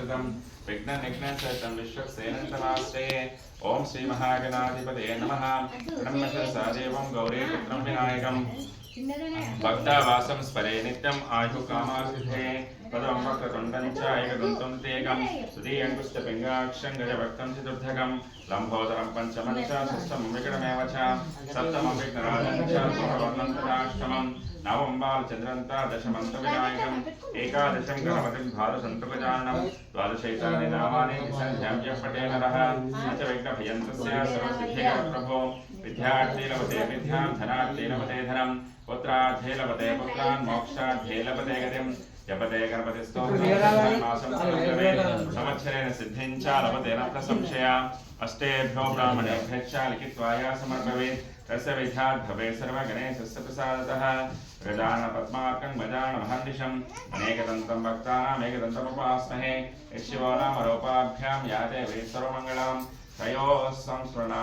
औषधम विघ्न निघ्न शनंतमास्ते ओम श्री महागणाधिपते नमः। ब्रह्मशरसा देवं गौरी पुत्रं विनायकम्। भक्तावासं स्मरे नित्यम् आयुकामासिद्धे पदं वक्रतुण्डं च एकदन्तं तेकं तृतीयङ्कुश्च गजभक्तं चतुर्थकं लम्बोदरं पञ्चमं च षष्ठमं विकटमेव च। सप्तमं विघ्नराजं च सोमवर्णं तदाष्टमम्। సోమవర్ణం చంద్రంతా దశమంత వినాయకం ఏకాదశం గణపతిం భారసంతృగజానం ద్వాదశైతాని నామాని సంధ్యామ్య పటే నరః అచ విఘ్నభయంతస్య సర్వసిద్ధికర ప్రభో విద్యార్థే లభతే విద్యాం ధనార్థే లభతే ధనం. పుత్రార్థే లభతే పుత్రాన్ మోక్షార్థే లభతే గతిం. జపతే గణపతి సంవత్సరేణ సిద్ధించ లభతే అష్టేభ్యో బ్రాహ్మణేభ్యక్ష లిఖిత్వాయా సమర్పవేత్ తస్య విద్యాత్ భవే సర్వగణేశస్య ప్రసాదతః. ప్రజాన పద్మార్కం భజాన మహర్నిషం అనేకదంతం భక్తానామేకదంతముపాస్మహే యశివో నామ రూపాభ్యాం యాదే వై సర్వమంగళం తయోः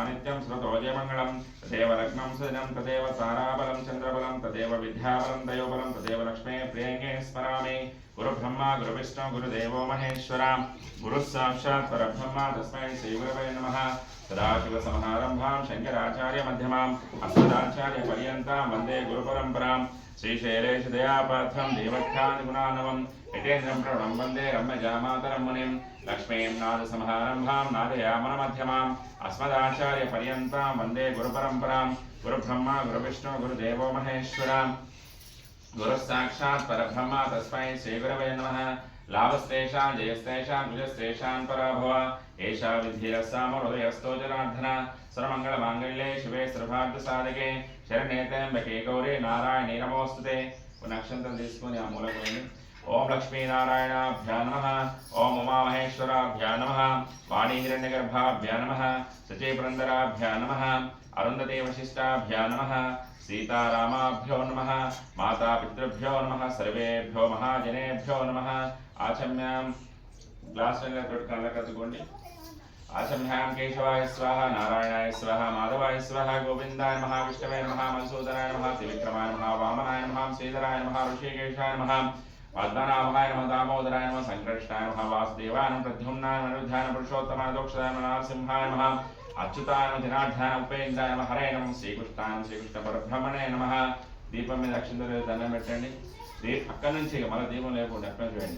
నిత్యం స్మృతోజయమంగళం తదేవ లగ్నం సజనం తదేవ తారాబలం చంద్రబలం తదేవ విద్యాబలం దయోబలం తదేవ లక్ష్మే ప్రియంగే స్మరామి గురు బ్రహ్మ గురు విష్ణు గురుదేవో మహేశ్వర గురు సాక్షాత్ పరబ్రహ్మ తస్మై శ్రీ గురవే నమః సదాశివసమారంభాం శంకరాచార్య మధ్యమాం అస్మదాచార్య పర్యంతం వందే గురు పరంపరాం శ్రీశైలేశ దయాపాత్రం దేవఖ్యాని గుణానవం యటేంద్రం ప్రణం వందే రమ్యజామాతరం మునిం లక్ష్మీం నాద సమారంభాం నాదయామన మధ్యమాం అస్మదాచార్య పర్యంతం వందే గురు పరంపరాం గురు బ్రహ్మ గురు విష్ణు గురుదేవో మహేశ్వరాం గురుస్సాక్షాత్ పరబ్రహ్మ తస్మై శ్రీగురవే నమ లాభస్తేషాం జయస్తేషాం విజస్తేషాం పరాభవ ఏషా విధిరస్సామ హృదయస్తో జనార్దన సర్వమంగళ మాంగళ్యే శివే సర్వార్థ సాధకే శరణేతంబకే గౌరీ నారాయణీ నమోస్తుతే ఒక నక్షత్రం తీసుకొని ఆ మూలకొని ओम लक्ष्मीनारायणाभ्या नम। ओम उमामहेश्वराभ्या नम। वाणीहिरण्यगर्भाभ्या नम। सचीपुरन्दराभ्या नम। अरुन्धतीवशिष्टाभ्या नम। सीतारामाभ्यो नम। मातापितृभ्यो नम। सर्वेभ्यो महाजनेभ्यो नम। आचम्यां ग्लास् कलकत्कोण्डि आचम्यां केशवाय स्वाहा, नारायणाय स्वाहा, माधवाय स्वाहा गोविन्दाय महाविष्णवे नमः मनसूदनाय नमः, त्रिविक्रमाय नमः, वामनाय नमः, श्रीधराय नमः, ऋषिकेशाय नमः। నమ పద్మనాభాయ నమ దామోదరాయ నమ సంకృష్ణాయ నమ వాసుదేవాయ నమ ప్రద్యుమ్నాయ నమ నమ పురుషోత్తమాయ దోక్షదాయ నమ నరసింహాయ నమ అచ్యుతాయ నమ జనార్దనాయ నమ ఉపేంద్రాయ నమ హరే నమ శ్రీకృష్ణాయ నమ శ్రీకృష్ణ పరబ్రహ్మణే నమ. దీపం మీద అక్షింతలు దండం పెట్టండి. అక్కడి నుంచి మన దీపం లేకుండా ఎక్కడ చూడండి